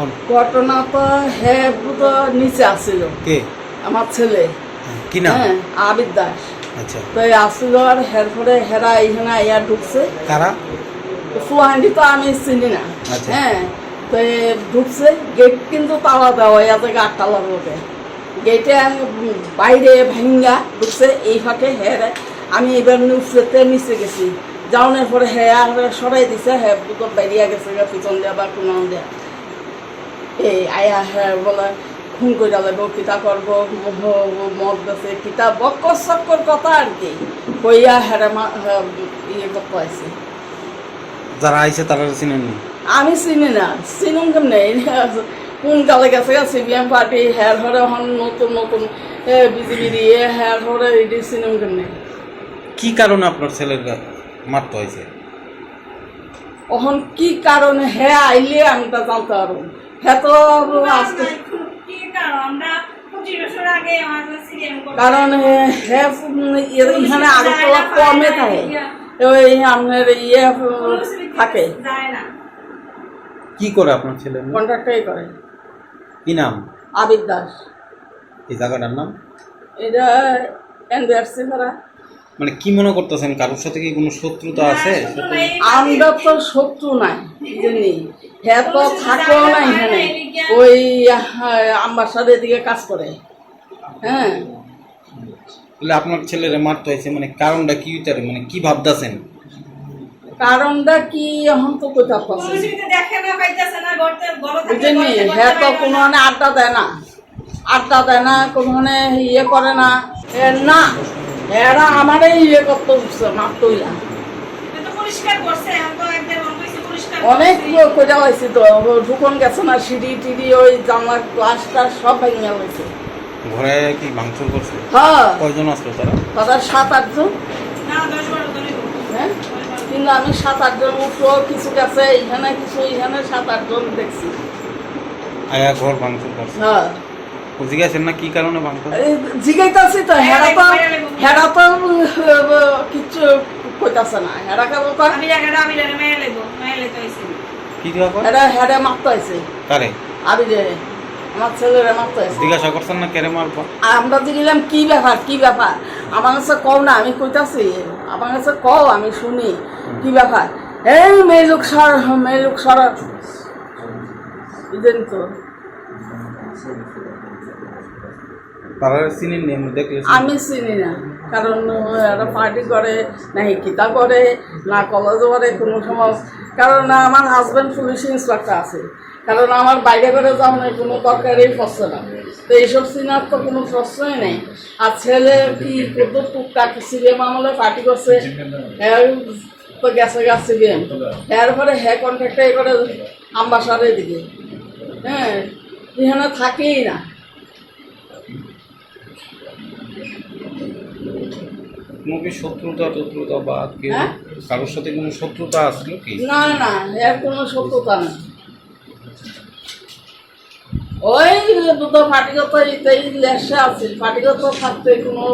কোন? ঘটনা তো হ্যাঁ তো নিচে আসছিল কে? আমার ছেলে। কি নাম? হ্যাঁ আবিদ দাস। আচ্ছা। তো এই আসছিল আর হের আইয়া ঢুকছে। কারা? তো আমি চিনি না। আচ্ছা। হ্যাঁ তো ঢুকছে। গেট কিন্তু তালা দেওয়া মধ্যে গেটে বাইরে ভাঙ্গা ঢুকছে। এই ফাঁকে হ্যাঁ আমি এবার নিউজতে নিচে গেছি। যাওয়ার পরে হ্যাঁ সরাই দিছে হ্যাঁ বুতো বেরিয়ে গেছে পিছন দেওয়া বা কোনো দেওয়া এই আয়া হ্যাঁ বলে খুন করে লাগবো কিতা করব মদ গেছে কিতা বক্কর চক্কর কথা আর কি। কইয়া হ্যাঁ হ্যাঁ, ইয়ে করতে আছে যারা আইছে তারা চিনেন? আমি চিনি না। চিনুম কেমনে? কোন কালে গেছে সিপিএম পার্টি হেয়ার হরে হন নতুন নতুন বিজেপি দিয়ে হেয়ার হরে এটি চিনুম কেমনে? কি কারণে আপনার ছেলের মারতে হয়েছে? এখন কি কারণে? হ্যাঁ আইলে আমি তা জানতে পারব। হ্যাঁ তো আজকে কারণ হ্যাঁ এখানে আগরতলা কমে থাকে। ওই আপনার ইয়ে থাকে। কি করে আপনার ছেলে কন্ট্রাক্টাই করে। কি নাম? আবিদ দাস। এই জায়গাটার নাম? এটা এনবিআরসি করা মানে কি মনে করতেছেন কারোর সাথে কি কোনো শত্রুতা আছে? নাই, আমরা তো শত্রু নাই জানি হ্যাঁ তো থাকেও না এখানে। ওই আম্বাসাদের দিকে কাজ করে। হ্যাঁ। বলে আপনার ছেলেরে মারতে হয়েছে মানে কারণটা কি হইতারে মানে কি ভাবতেছেন? কারণটা কি এখন তো কোথাও পাচ্ছে থেকে বুঝেনি হ্যাঁ তো কোনো আড্ডা দেয় না। আড্ডা দেয় না কোনো ইয়ে করে না। এ, না এরা আমারই ইয়ে করতে উঠছে মারতই না পরিষ্কার করছে এখন তো একদম অনেক। হয়েছে তো ঢুকন গেছে না সিঁড়ি টিড়ি ওই জানলার গ্লাসটা সব ভেঙে হয়েছে ঘরে কি ভাঙচুর করছে? হ্যাঁ। কয়জন আসলো তারা? তাদের সাত আটজন। হ্যাঁ? কিন্তু আমি সাত আটজন উঠো কিছু গেছে এখানে কিছু এখানে সাত আটজন দেখছি। আয়া ঘর ভাঙচুর করছে। হ্যাঁ। জিজ্ঞাসেন না কি কারণে ভাঙচুর? জিগাইতাছি তো হেরা তো হেরা কইতাছে না হেরা কেবল কয়, আমি জায়গাটা আমি জায়গাটা মেয়ে লেবো মেয়ে লেতে কি হেরা হেরে মারতে কারে? আমি যে আমার ছেলেরা মারতে জিজ্ঞাসা করছেন না কেরে মারবো? আমরা জিগিলাম কি ব্যাপার কি ব্যাপার? আমার কাছে কও না আমি কইতাছি আমার কাছে কও আমি শুনি কি ব্যাপার? এই মেয়ে লোক সর মেয়ে লোক সর। বুঝলেন তো। আমি চিনি না, কারণ পার্টি করে, না কিতা করে, না কলেজ করে, কোনো সময়। কারণ আমার হাজব্যান্ড পুলিশ ইন্সপেক্টর আছে। কারণ, আমার বাইরে করে যাওয়ার কোনো দরকারই পড়ছে না। তো এইসব সিনার তো কোনো প্রশ্নই নেই। আর ছেলে কি কত টুকটাক সিবিএম আমলে পার্টি করছে হ্যাঁ তো গেছে গা সিবিএম এরপরে হ্যাঁ কন্ট্রাক্টে করে আম্বাসারের দিকে। হ্যাঁ এখানে থাকেই না। কোনো কি শত্রুতা টত্রুতা বা কেউ হ্যাঁ? কারোর সাথে কোনো শত্রুতা আসলো কি না না এর কোনো নেই। ওই দুটো পার্টিগত ইত্যাদি লেসে আছে পার্টিগত থাকতে কোনো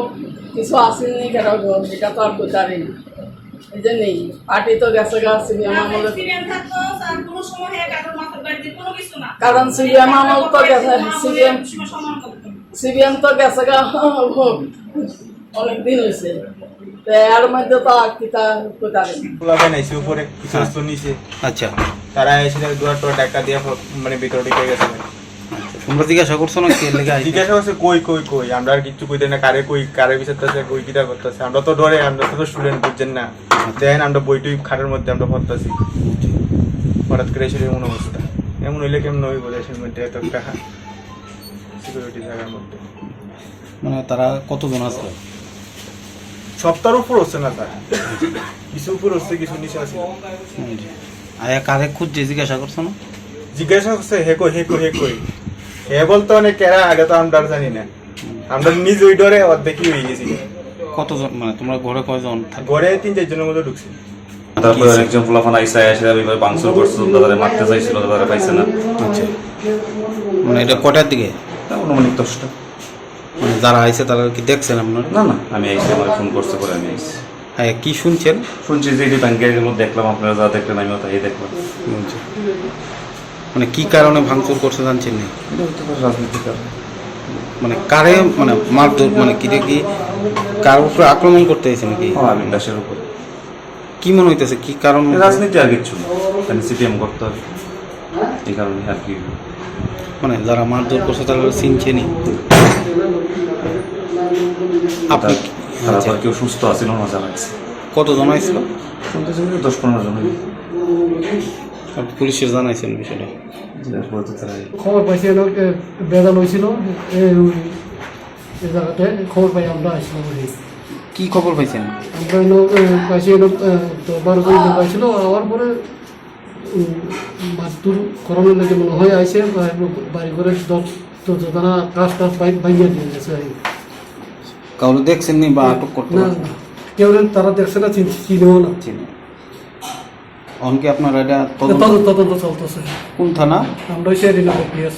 কিছু আসেনি কেন এটা তো আর কোথারই না। এই যে নেই পার্টি তো গেছে গা সিবিএম না, আমলে experience থাকতো, আর কোনো সময় কারোর মাথার বাড়িতে কোনো কিছু না। কারণ CBM আমল তো গেছে, মা সিবিএম তো গেছে গা অনেক দিন হয়েছে এর মধ্যে তো আর কিতা কোথারই না পোলাপাইন উপরে কিছু বস্তু নিচে আচ্ছা। তারা এসে দুয়ার টোয়ার টাকা দিয়ে মানে ভিতরে ঢুকে গেছে। তোমরা জিজ্ঞাসা করছ না কে লেগে জিজ্ঞাসা করছে কই কই কই? আমরা আর কিচ্ছু কইতে না কারে কই কারে বিচারতেছে কই কিটা করতেছে? আমরা তো ডরে আমরা তো স্টুডেন্ট বুঝছেন না? দেন আমরা বইটুই খাটের মধ্যে আমরা পড়তেছি। হঠাৎ করে এসে এমন অবস্থা। এমন হইলে কেমন হইব দেশের মধ্যে এত একটা সিকিউরিটি জায়গার মধ্যে মানে তারা কতজন আসলো সপ্তাহের উপর হচ্ছে না তার। কিছু উপর হচ্ছে কিছু নিচে আছে। আয়া কারে জিজ্ঞাসা করছ না? জিজ্ঞাসা করছে হে কই হে কই হে কই? হে বলতো অনেক কেরা আগে তো আমরা জানি না। আমরা নিজ ওই ডরে অর্ধেকই হয়ে গেছি। কতজন মানে তোমরা ঘরে কয়জন? থাকো ঘরে তিন চারজনের মতো ঢুকছি। তারপরে একজন পোলাফান আইসা এসে এইভাবে বাংসুর করছিল তাদের মারতে চাইছিল তাদের পাইছে না। আচ্ছা। মানে এটা কটার দিকে? অনুমানিক দশটা। মানে যারা আইছে তারা কি দেখছেন আপনার? না না আমি আইসি আমার ফোন করছে পরে আমি আইসি হ্যাঁ কি শুনছেন? শুনছি যে ব্যাংকের মধ্যে দেখলাম আপনারা যা দেখলেন আমিও তাই দেখলাম। বলছি। মানে কি কারণে ভাঙচুর করছে জানছেন না? কারণে। মানে কারে মানে মারধর মানে কি কি? কার উপরে আক্রমণ করতে হয়েছে নাকি? হ্যাঁ আমি দাসের উপর। কি মনে হইতেছে? কি কারণ? রাজনীতি আর কিচ্ছু না। সিপিএম করতে হবে। এই কারণে আর কি। মানে যারা মারধর করছে তারা চিনছেনি আপনি তার- তো কেউ সুস্থ আছিল না জানাচ্ছে কতজন আসছিল শুনতেছি দশ পনেরো জন। আপনি পুলিশের জানাইছেন বিষয়টা? এরপরে তো তারা খবর পাইছি এলো বেদাল হয়েছিল এই এই জায়গাতে খবর পাই আমরা আসলাম কি খবর পাইছেন? আমরা পাইছি বারো লোক আসছিল আওয়ার পরে মাতুর করোনার লেগে মনে হয় আইসে বাড়ি করে দশ দশজনা কাজ টাজ পাইপ ভাঙিয়ে দিয়ে গেছে আর কি। কাউকে দেখছেন নি বা আটক করতে না কেউ তারা দেখছে না চিন- চিনেও না। চিনে। অনকে আপনার এটা তদন্ত তদন্ত চলতেছে। কোন থানা? আমরা হচ্ছে পিএস